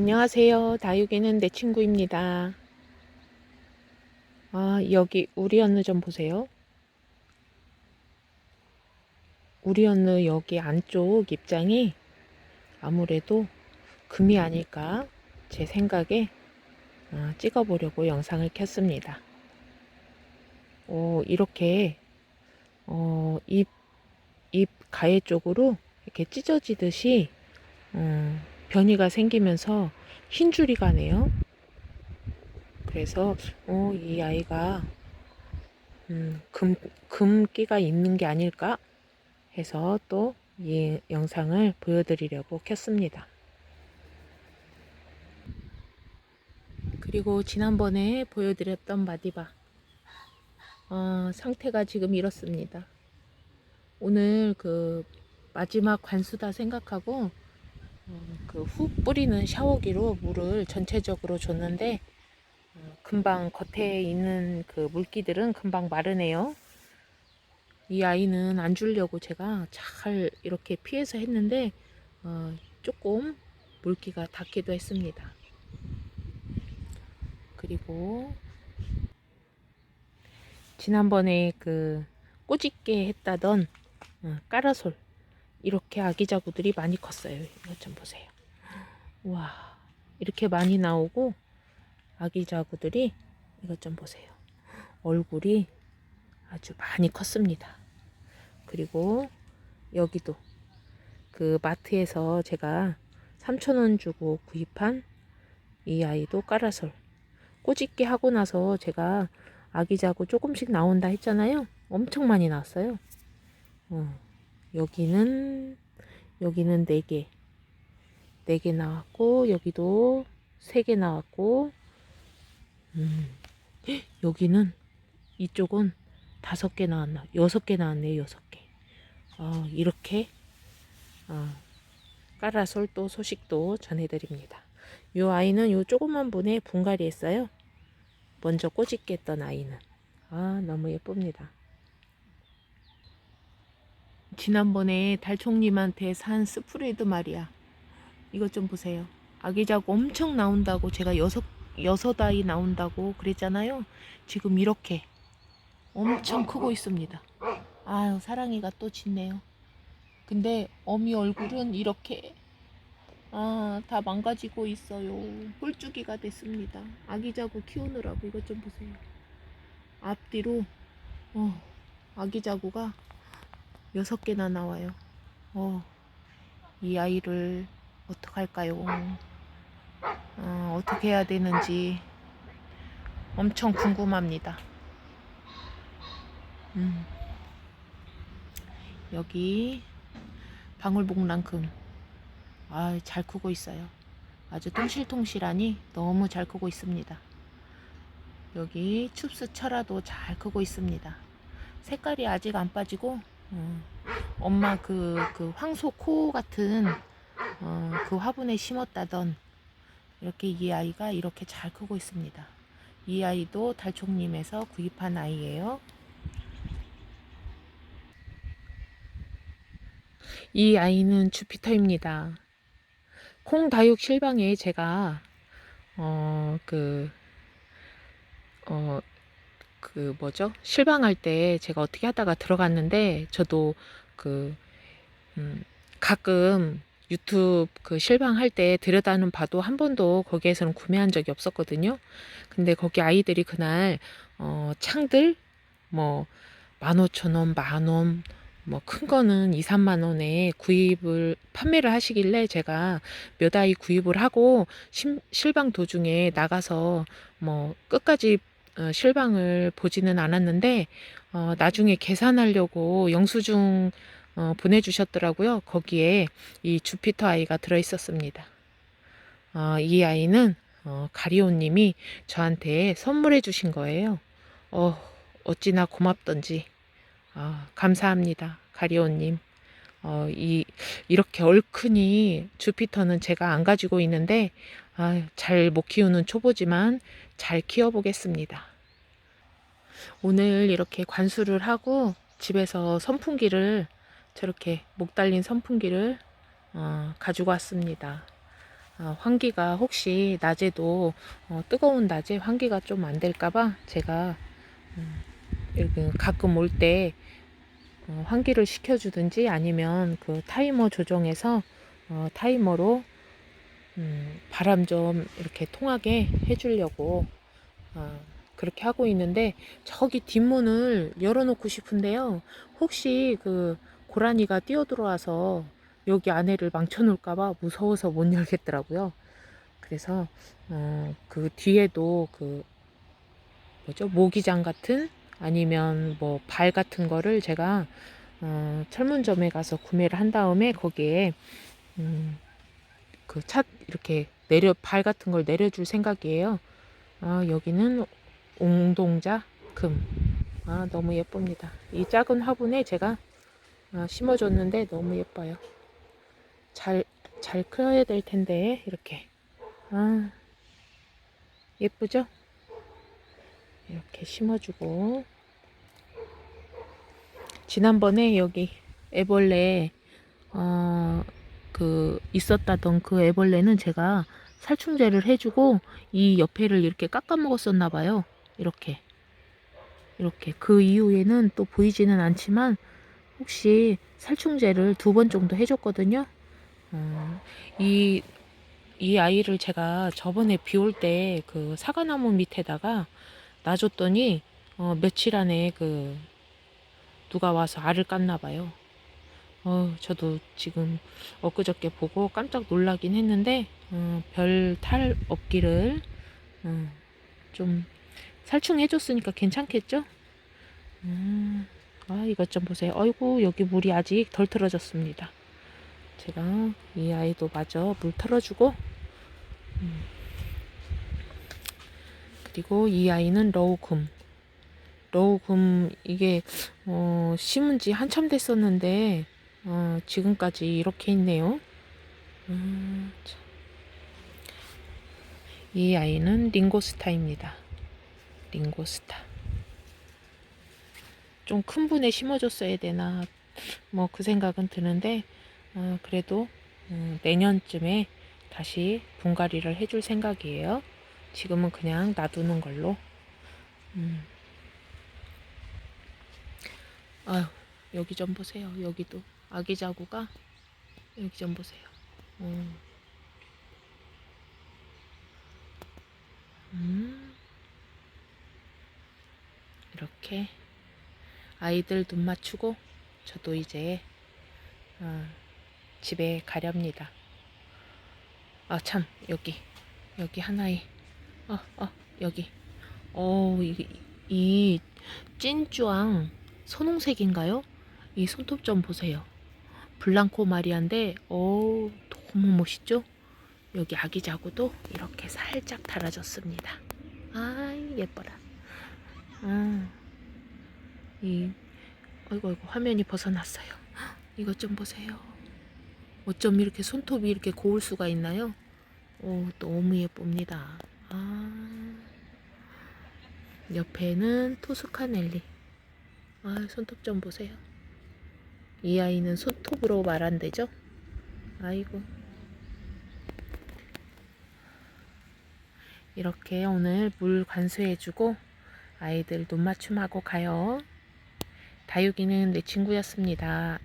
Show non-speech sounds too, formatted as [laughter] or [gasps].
안녕하세요. 다육이는 내 친구입니다. 아, 여기 우리 언느 좀 보세요. 우리 언느 여기 안쪽 입장이 아무래도 금이 아닐까 제 생각에 어, 찍어보려고 영상을 켰습니다. 오, 이렇게 어, 입, 입 가해 쪽으로 이렇게 찢어지듯이 어, 변이가 생기면서 흰 줄이 가네요. 그래서 어, 이 아이가 음, 금, 금기가 있는 게 아닐까 해서 또 이 영상을 보여드리려고 켰습니다. 그리고 지난번에 보여드렸던 마디바 어, 상태가 지금 이렇습니다. 오늘 그 마지막 관수다 생각하고 그훅 뿌리는 샤워기로 물을 전체적으로 줬는데 어, 금방 겉에 있는 그 물기들은 금방 마르네요. 이 아이는 안 주려고 제가 잘 이렇게 피해서 했는데 어, 조금 물기가 닿기도 했습니다. 그리고 지난번에 그 꼬집게 했다던 어, 까라솔 이렇게 아기자구들이 많이 컸어요. 이것 좀 보세요. 와 이렇게 많이 나오고 아기자구들이 이것 좀 보세요. 얼굴이 아주 많이 컸습니다. 그리고 여기도 그 마트에서 제가 3,000원 주고 구입한 이 아이도 까라솔 꼬집게 하고 나서 제가 아기자구 조금씩 나온다 했잖아요. 엄청 많이 나왔어요. 어, 여기는 여기는 4개. 4개 나왔고 여기도 3개 나왔고 음, [gasps] 여기는 이쪽은 다섯 개 나왔나? 여섯 개 나왔네요 여섯 개. 어, 이렇게 어, 까라솔 또 소식도 전해드립니다. 요 아이는 요 조그만 분에 분갈이 했어요. 먼저 꼬집게 했던 아이는. 아 너무 예쁩니다 지난번에 달총님한테 산 스프레드 말이야 이것 좀 보세요 아기자구 엄청 나온다고 제가 여섯 여섯 아이 나온다고 그랬잖아요. 지금 이렇게 엄청 크고 있습니다. 아유, 사랑이가 또 짖네요. 근데 어미 얼굴은 이렇게 아, 다 망가지고 있어요. 홀쭉이가 됐습니다. 아기자구 키우느라고 이것 좀 보세요. 앞뒤로 어, 아기자구가 여섯 개나 나와요. 어, 이 아이를 어떡할까요? 어, 어떻게 해야 되는지 엄청 궁금합니다. 음. 여기 방울복랑금 아, 잘 크고 있어요. 아주 통실통실하니 너무 잘 크고 있습니다. 여기 춥스 철화도 잘 크고 있습니다. 색깔이 아직 안 빠지고 음, 엄마 그, 그 황소 코 같은 어, 그 화분에 심었다던 이렇게 이 아이가 이렇게 잘 크고 있습니다. 이 아이도 달총님에서 구입한 아이예요. 이 아이는 주피터입니다. 콩다육 실방에 제가 어 그 어, 그 뭐죠? 실방할 때 제가 어떻게 하다가 들어갔는데 저도 그 음, 가끔 유튜브 그 실방할 때 들여다는 봐도 한 번도 거기에서는 구매한 적이 없었거든요. 근데 거기 아이들이 그날 어 창들 뭐 15,000원, 만원, 뭐 큰 거는 2, 3만 원에 구입을 판매를 하시길래 제가 몇 아이 구입을 하고 심, 실방 도중에 나가서 뭐 끝까지 어, 실방을 보지는 않았는데 어, 나중에 계산하려고 영수증 어, 보내주셨더라고요. 거기에 이 주피터 아이가 들어있었습니다. 어, 이 아이는 어, 가리오님이 저한테 선물해 주신 거예요. 어, 어찌나 고맙던지 어, 감사합니다. 가리오님. 어, 이, 이렇게 얼큰이 주피터는 제가 안 가지고 있는데 아, 잘 못 키우는 초보지만 잘 키워보겠습니다. 오늘 이렇게 관수를 하고 집에서 선풍기를 저렇게 목 달린 선풍기를 어, 가지고 왔습니다. 어, 환기가 혹시 낮에도 어, 뜨거운 낮에 환기가 좀 안 될까봐 제가 음, 가끔 올때 어, 환기를 시켜주든지 아니면 그 타이머 조정해서 어, 타이머로 음, 바람 좀 이렇게 통하게 해주려고 어, 그렇게 하고 있는데 저기 뒷문을 열어놓고 싶은데요. 혹시 그 고라니가 뛰어들어와서 여기 안에를 망쳐놓을까봐 무서워서 못 열겠더라고요. 그래서 어, 그 뒤에도 그 뭐죠 모기장 같은 아니면 뭐 발 같은 거를 제가 어, 철문점에 가서 구매를 한 다음에 거기에 음, 그 차 이렇게 내려 발 같은 걸 내려줄 생각이에요. 아, 여기는 옹동자 금. 아, 너무 예쁩니다. 이 작은 화분에 제가 아, 심어줬는데 너무 예뻐요. 잘, 잘 커야 될 텐데, 이렇게. 아, 예쁘죠? 이렇게 심어주고. 지난번에 여기 애벌레, 어, 그, 있었다던 그 애벌레는 제가 살충제를 해주고 이 옆에를 이렇게 깎아 먹었었나 봐요. 이렇게. 이렇게. 그 이후에는 또 보이지는 않지만 혹시 살충제를 두 번 정도 해줬거든요. 어, 이, 이 아이를 제가 저번에 비 올 때 그 사과나무 밑에다가 놔줬더니 어, 며칠 안에 그 누가 와서 알을 깠나 봐요. 어, 저도 지금 엊그저께 보고 깜짝 놀라긴 했는데 어, 별탈 없기를 어, 좀 살충해줬으니까 괜찮겠죠? 음, 아 이것 좀 보세요. 아이고 여기 물이 아직 덜 틀어졌습니다. 제가 이 아이도 마저 물 털어주고 음, 그리고 이 아이는 러우금 러우금 이게 어, 심은 지 한참 됐었는데 어, 지금까지 이렇게 있네요. 음, 참. 이 아이는 링고스타입니다. 링고스타. 좀 큰 분에 심어줬어야 되나 뭐 그 생각은 드는데 어, 그래도 음, 내년쯤에 다시 분갈이를 해줄 생각이에요. 지금은 그냥 놔두는 걸로. 음. 아유 여기 좀 보세요. 여기도 아기 자구가 여기 좀 보세요. 음. 음. 이렇게 아이들 눈 맞추고 저도 이제 어, 집에 가렵니다. 아 참 여기 여기 하나에 어어 여기 어이 이 찐쭈앙 선홍색인가요? 이 손톱 좀 보세요. 블랑코 마리아인데 어 너무 멋있죠? 여기 아기 자구도 이렇게 살짝 달아줬습니다. 아 예뻐라. 아, 이 아이고 아이고 화면이 벗어났어요. 이것 좀 보세요. 어쩜 이렇게 손톱이 이렇게 고울 수가 있나요? 오 너무 예쁩니다. 아 옆에는 토스카넬리. 아 손톱 좀 보세요. 이 아이는 손톱으로 말한대죠? 아이고. 이렇게 오늘 물 관수해주고 아이들 눈 맞춤하고 가요. 다육이는 내 친구였습니다.